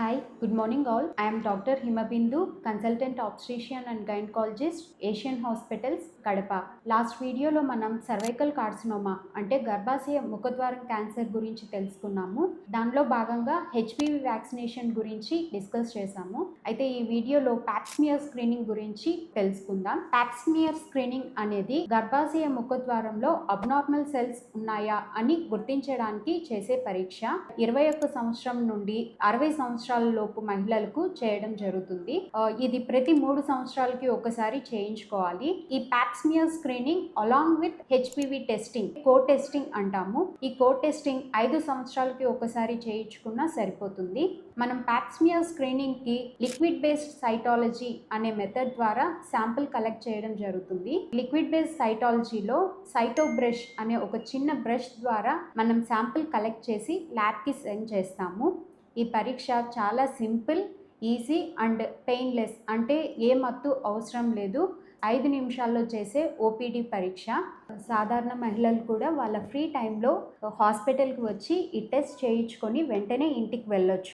Hi good morning all I'm doctor Himabindu consultant consultant and gynaecologist Asian hospitals Kadapa last వీడియోలో మనం cervical carcinoma అంటే గర్భాశయ ముఖద్వారం cancer గురించి తెలుసుకున్నాము. దానిలో భాగంగా హెచ్పివి వ్యాక్సినేషన్ గురించి డిస్కస్ చేశాము. అయితే ఈ వీడియోలో ప్యాప్స్మియర్ స్క్రీనింగ్ గురించి తెలుసుకుందాం. ప్యాప్స్మియర్ స్క్రీనింగ్ అనేది గర్భాశయ ముఖద్వారంలో అబ్నార్మల్ సెల్స్ ఉన్నాయా అని గుర్తించడానికి చేసే పరీక్ష. ఇరవై ఒక్క సంవత్సరం నుండి అరవై సంవత్సరం సంవత్సరాల లోపు మహిళలకు చేయడం జరుగుతుంది. ఇది ప్రతి మూడు సంవత్సరాలకి ఒకసారి చేయించుకోవాలి. ఈ pap smear screening along with HPV testing co testing అంటాము. ఈ కో టెస్టింగ్ ఐదు సంవత్సరాలకి ఒకసారి చేయించుకున్నా సరిపోతుంది. మనం ప్యాప్స్మియర్ స్క్రీనింగ్కి లిక్విడ్ బేస్డ్ సైటాలజీ అనే మెథడ్ ద్వారా శాంపిల్ కలెక్ట్ చేయడం జరుగుతుంది. లిక్విడ్ బేస్డ్ సైటాలజీలో సైటో బ్రష్ అనే ఒక చిన్న బ్రష్ ద్వారా మనం శాంపిల్ కలెక్ట్ చేసి ల్యాబ్కి సెండ్ చేస్తాము. ఈ పరీక్ష చాలా సింపుల్ ఈజీ అండ్ పెయిన్లెస్. అంటే ఏ మత్తు అవసరం లేదు. ఐదు నిమిషాల్లో చేసే ఓపీడీ పరీక్ష. సాధారణ మహిళలు కూడా వాళ్ళ ఫ్రీ టైంలో హాస్పిటల్కి వచ్చి ఈ టెస్ట్ చేయించుకొని వెంటనే ఇంటికి వెళ్ళొచ్చు.